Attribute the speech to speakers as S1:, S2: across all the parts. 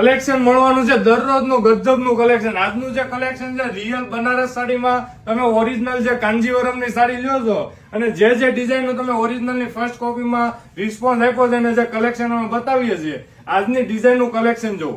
S1: Collection મળવાનું છે. દરરોજનું ગજબનું collection આજનું જે કલેક્શન છે રિયલ બનારસ સાડીમાં તમે ઓરિજિનલ જે કાંજીવરમની સાડી લ્યો છો અને જે જે ડિઝાઇનનો તમે ઓરિજિનલની ફર્સ્ટ કોપીમાં રિસ્પોન્સ આપ્યો છે અને જે કલેક્શન અમે બતાવીએ છીએ. આજની ડિઝાઇનનું કલેક્શન જુઓ.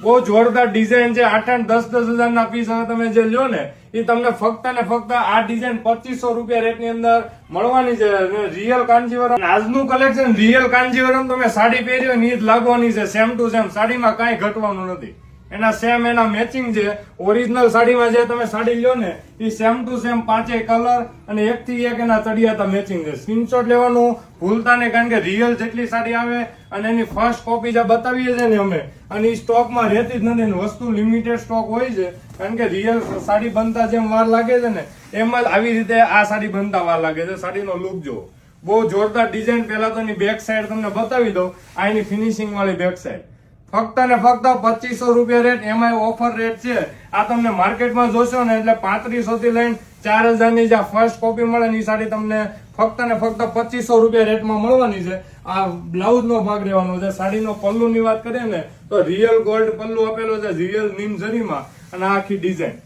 S1: બહુ જોરદાર ડિઝાઇન છે. આઠ આઠ દસ દસ હજારના પીસ હવે તમે જે લ્યો ને એ તમને ફક્ત ને ફક્ત આ ડિઝાઇન પચીસો રૂપિયા રેટની અંદર મળવાની છે. રિયલ કાંજીવરમ આજનું કલેક્શન રિયલ કાંજીવરમ તમે સાડી પહેરી હોય ને જ લાગવાની છે. સેમ ટુ સેમ સાડીમાં કાંઈ ઘટવાનું નથી. એના સેમ એના મેચિંગ છે ઓરિજિનલ સાડીમાં જે તમે સાડી લ્યો ને, એ સેમ ટુ સેમ પાંચેય કલર અને એક થી એક એના ચડિયાતા મેચિંગ છે. સ્ક્રીનશોટ લેવાનું, ભૂલતા નહીં, કારણ કે રિયલ જેટલી સાડી આવે અને એની ફર્સ્ટ કોપી જે બતાવીએ છીએ ને અમે, અને એ સ્ટોકમાં રહેતી જ નથી વસ્તુ લિમિટેડ સ્ટોક હોય છે, કારણ કે રિયલ સાડી બનતા જેમ વાર લાગે છે ને, એમ જ આવી રીતે આ સાડી બનતા વાર લાગે છે. સાડીનો લુક જો બહુ જોરદાર ડિઝાઇન પહેલા તો એની બેક સાઈડ તમને બતાવી દઉં, આ એની ફિનિશિંગ વાળી બેક સાઈડ ફક્ત ને ફક્ત પચીસો રૂપિયા રેટ એમાં ઓફર રેટ છે. આ તમને માર્કેટમાં જોશો ને એટલે પાંત્રીસો થી લઈને ચાર હજારની જે ફર્સ્ટ કોપી મળે ને એ સાડી તમને ફક્ત ને ફક્ત પચીસો રૂપિયા રેટમાં મળવાની છે. આ બ્લાઉઝ નો ભાગ રહેવાનો છે. સાડીનો પલ્લુની વાત કરીએ ને, તો રિયલ ગોલ્ડ પલ્લુ આપેલો છે રિયલ નીમ જરીમાં અને આખી ડિઝાઇન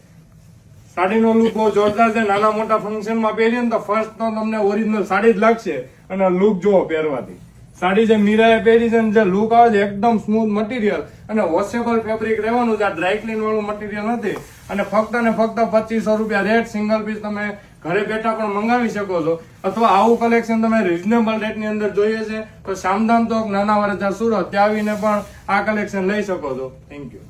S1: સાડીનો લુક બહુ જોરદાર છે. નાના મોટા ફંક્શનમાં પહેરીએ ને તો ફર્સ્ટ તો તમને ઓરિજિનલ સાડી જ લાગશે. અને લુક જુઓ પહેરવાથી. સાડી જે મીરાએ પહેરી છે જે લુક આવે છે એકદમ સ્મૂથ મટીરિયલ અને વોશેબલ ફેબ્રિક રહેવાનું છે, આ ડ્રાય ક્લીન વાળું મટીરિયલ નથી. અને ફક્ત ને ફક્ત પચીસો રૂપિયા રેટ સિંગલ પીસ તમે ઘરે બેઠા પણ મંગાવી શકો છો. અથવા આવું કલેક્શન તમે રિઝનેબલ રેટની અંદર જોઈએ છે, તો શામદામ ચોક, નાના વરજા સુરત. ત્યાં આવીને પણ આ કલેક્શન લઈ શકો છો. Thank you